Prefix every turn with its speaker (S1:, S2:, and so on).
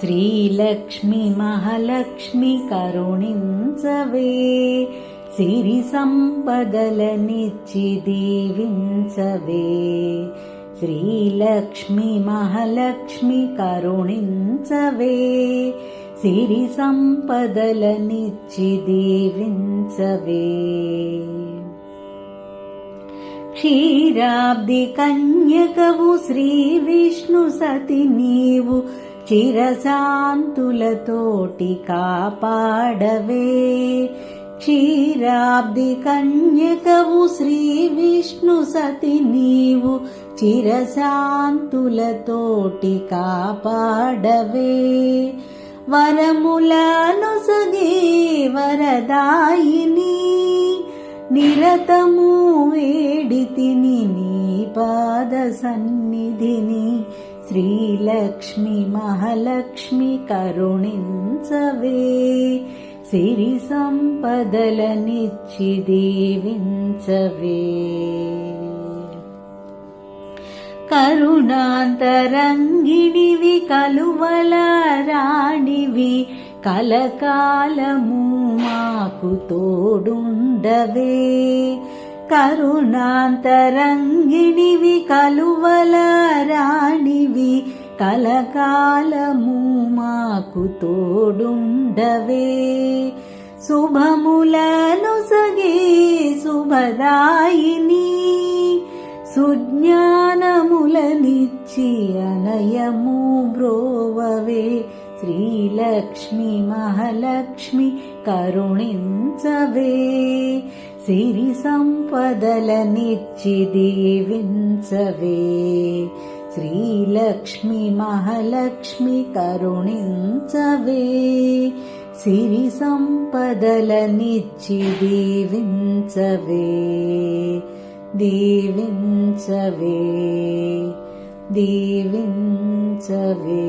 S1: श्रीलक्ष्मि महालक्ष्मि करुणिं सवे श्रीरिपदल निचिदेवीं सवे श्रीलक्ष्मि महालक्ष्मि करुणिं सवे सिरिसम्पदल निचिदेवीं सवे क्षीराब्दिकन्यकवु श्रीविष्णु सति नीव చిరశాంతులతోటి కాపాడవే. క్షీరాబ్ది కన్యకవు శ్రీ విష్ణు సతి నీవు చిరశాంతులతోటి కాపాడవే. వరములను సగే వరదాయిని నిరతము వేడితిని నీ పాద సన్నిధిని శ్రీలక్ష్మి మహాలక్ష్మి కరుణించవే సిరి సంపదలనిచ్చి దీవించవే కరుణాంతరంగిణివి కలువల రాణివి కలకాలము మాకు తోడుండవే కరుణాంతరంగిణివి కలువల రాణివి కలకాలము మాకు తోడుండవే. శుభములను సగే శుభదాయిని సుజ్ఞానములనిచ్చి అనయము బ్రోవవే శ్రీలక్ష్మి మహాలక్ష్మి కరుణించవే. సిరి సంపదలనిచ్చి దీవించవే శ్రీలక్ష్మి మహాలక్ష్మి కరుణించవే సిరి సంపదలనిచ్చి దీవించవే దీవించవే దీవించవే